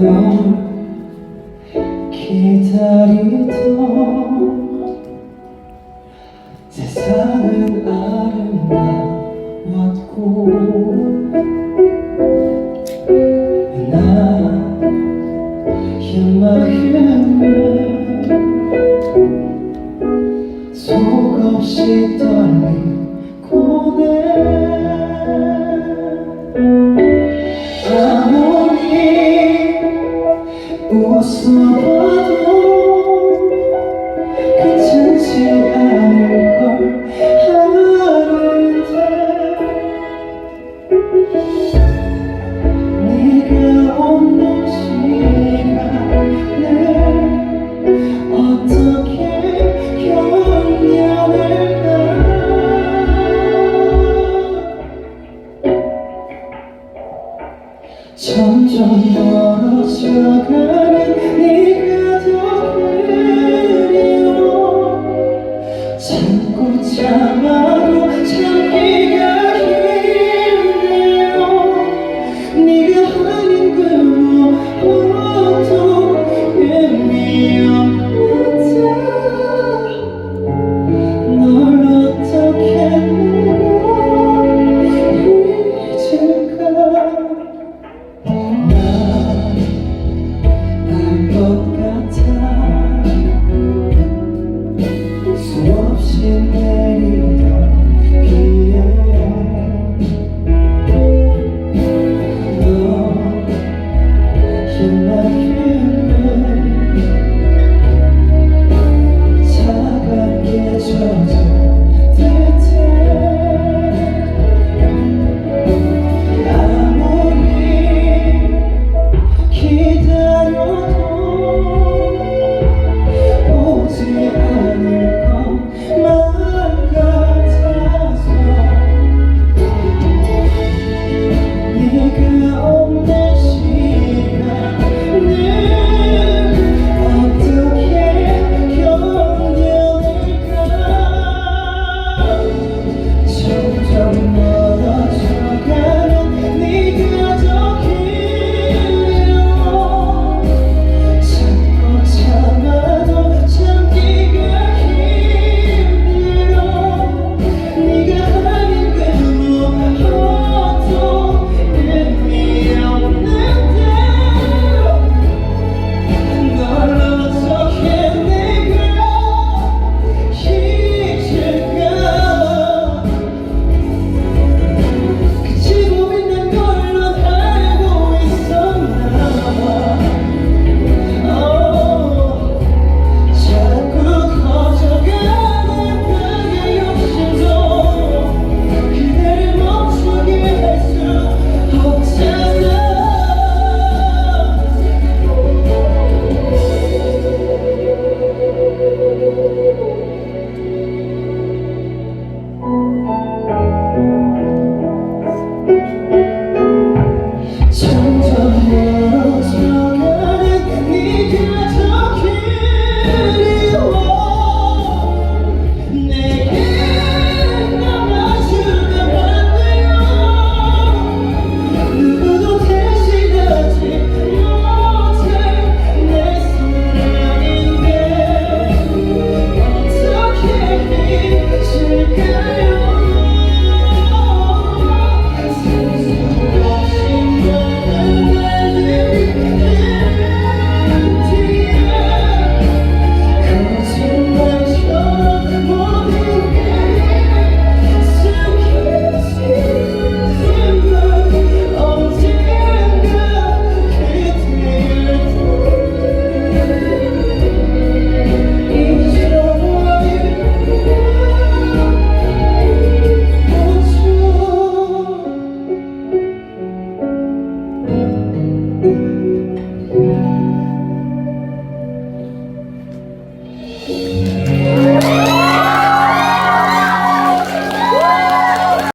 널 기다리던 세상은 아름다웠고 나의 마음은 속없이 떨리 않을걸 하는데. 점점 멀어져가는 네가 더 그리워. 참고 참